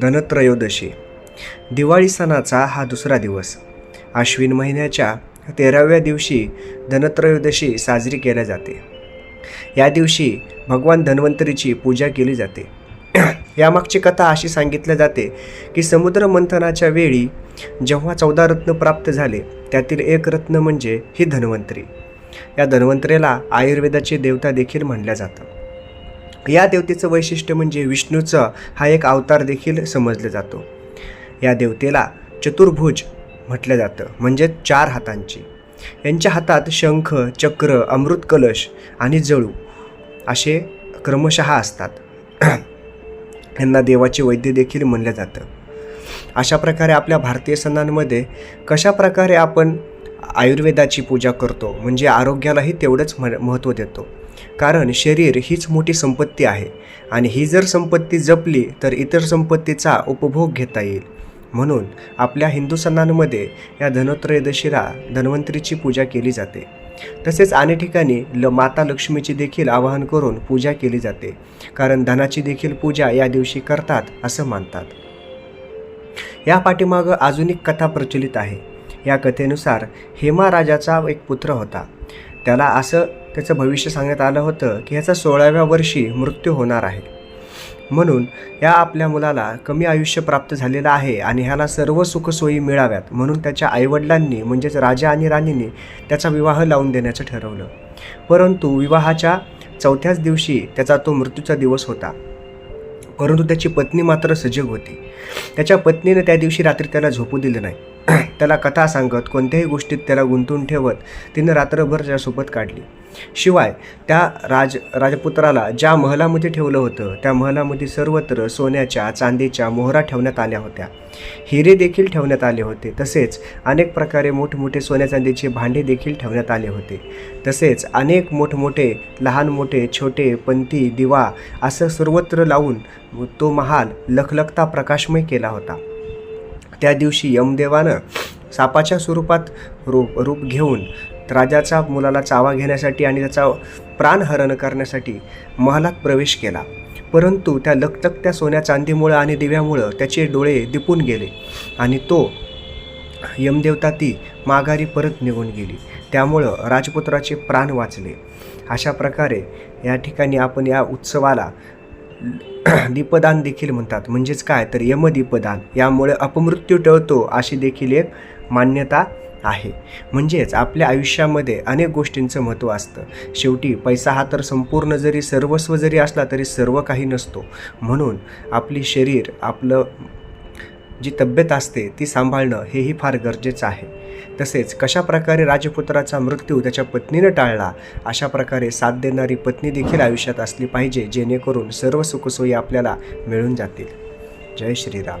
धनत्रयोदशी. दिवाळी सणाचा हा दुसरा दिवस. आश्विन महिन्याच्या तेराव्या दिवशी धनत्रयोदशी साजरी केल्या जाते. या दिवशी भगवान धन्वंतरीची पूजा केली जाते. यामागची कथा अशी सांगितल्या जाते की समुद्र मंथनाच्या वेळी जेव्हा चौदा रत्न प्राप्त झाले त्यातील एक रत्न म्हणजे ही धन्वंतरी. या धन्वंतरीला आयुर्वेदाची देवता देखील म्हणल्या जातं या देवतेचं वैशिष्ट्य म्हणजे विष्णूचा हा एक अवतार देखील समजला जातो. या देवतेला चतुर्भुज म्हटलं जातं म्हणजे चार हातांची. यांच्या हातात शंख चक्र अमृत कलश आणि जळू असे क्रमशः असतात. यांना देवाचे वैद्य देखील म्हणलं जातं. अशा प्रकारे आपल्या भारतीय सणांमध्ये कशा प्रकारे आपण आयुर्वेदाची पूजा करतो म्हणजे आरोग्यालाही तेवढंच म महत्त्व देतो. कारण शरीर हीच मोठी संपत्ती आहे आणि ही जर संपत्ती जपली तर इतर संपत्तीचा उपभोग घेता येईल. म्हणून आपल्या हिंदू सणांमध्ये या धनत्रयोदशीला धन्वंतरीची पूजा केली जाते. तसेच अनेक ठिकाणी ल माता लक्ष्मीची देखील आवाहन करून पूजा केली जाते. कारण धनाची देखील पूजा या दिवशी करतात असं मानतात. या पाठीमागं अजून एक कथा प्रचलित आहे. या कथेनुसार हेमा राजाचा एक पुत्र होता. त्याला असं त्याचं भविष्य सांगण्यात आलं होतं की ह्याचा सोळाव्या वर्षी मृत्यू होणार आहे. म्हणून या आपल्या मुलाला कमी आयुष्य प्राप्त झालेलं आहे आणि ह्याला सर्व सुखसोयी मिळाव्यात म्हणून त्याच्या आईवडिलांनी म्हणजेच राजा आणि राणीने त्याचा विवाह लावून देण्याचं ठरवलं. परंतु विवाहाच्या चौथ्याच दिवशी त्याचा तो मृत्यूचा दिवस होता. परंतु त्याची पत्नी मात्र सजग होती. त्याच्या पत्नीने त्या दिवशी रात्री त्याला झोपू दिलं नाही. त्याला कथा सांगत कोणत्याही गोष्टीत त्याला गुंतवून ठेवत तिनं रात्रभर त्यासोबत काढली. शिवाय त्या राज राजपुत्राला ज्या महलामध्ये ठेवलं होतं त्या महलामध्ये सर्वत्र सोन्याच्या चांदीच्या मोहरा ठेवण्यात आल्या होत्या. हिरे देखील ठेवण्यात आले होते. तसेच अनेक प्रकारे मोठमोठे सोन्या चांदीचे भांडे देखील ठेवण्यात आले होते. तसेच अनेक मोठमोठे लहान मोठे छोटे पंती दिवा असं सर्वत्र लावून तो महाल लखलखता प्रकाशमय केला होता. त्या दिवशी यमदेवानं सापाच्या स्वरूपात रूप रूप घेऊन राजाचा मुलाला चावा घेण्यासाठी आणि त्याचा प्राणहरण करण्यासाठी महालात प्रवेश केला. परंतु त्या लखलखत्या सोन्या चांदीमुळं आणि दिव्यामुळं त्याचे डोळे दिपून गेले आणि तो यमदेवता ती माघारी परत निघून गेली. त्यामुळं राजपुत्राचे प्राण वाचले. अशा प्रकारे या ठिकाणी आपण या उत्सवाला दीपदान देखील म्हणतात. म्हणजेच काय? तर यमदीपदान. यामुळे अपमृत्यू टळतो अशी देखील एक मान्यता आहे. म्हणजेच आपल्या आयुष्यामध्ये अनेक गोष्टींचं महत्त्व असतं. शेवटी पैसा हा तर संपूर्ण जरी सर्वस्व जरी असला तरी सर्व काही नसतो. म्हणून आपली शरीर आपलं जी तब्येत असते ती सांभाळणं हेही फार गरजेचं आहे. तसेच कशाप्रकारे राजपुत्राचा मृत्यू त्याच्या पत्नीनं टाळला अशा प्रकारे साथ देणारी पत्नी देखील आयुष्यात असली पाहिजे जेणेकरून सर्व सुखसोयी आपल्याला मिळून जातील. जय श्रीराम.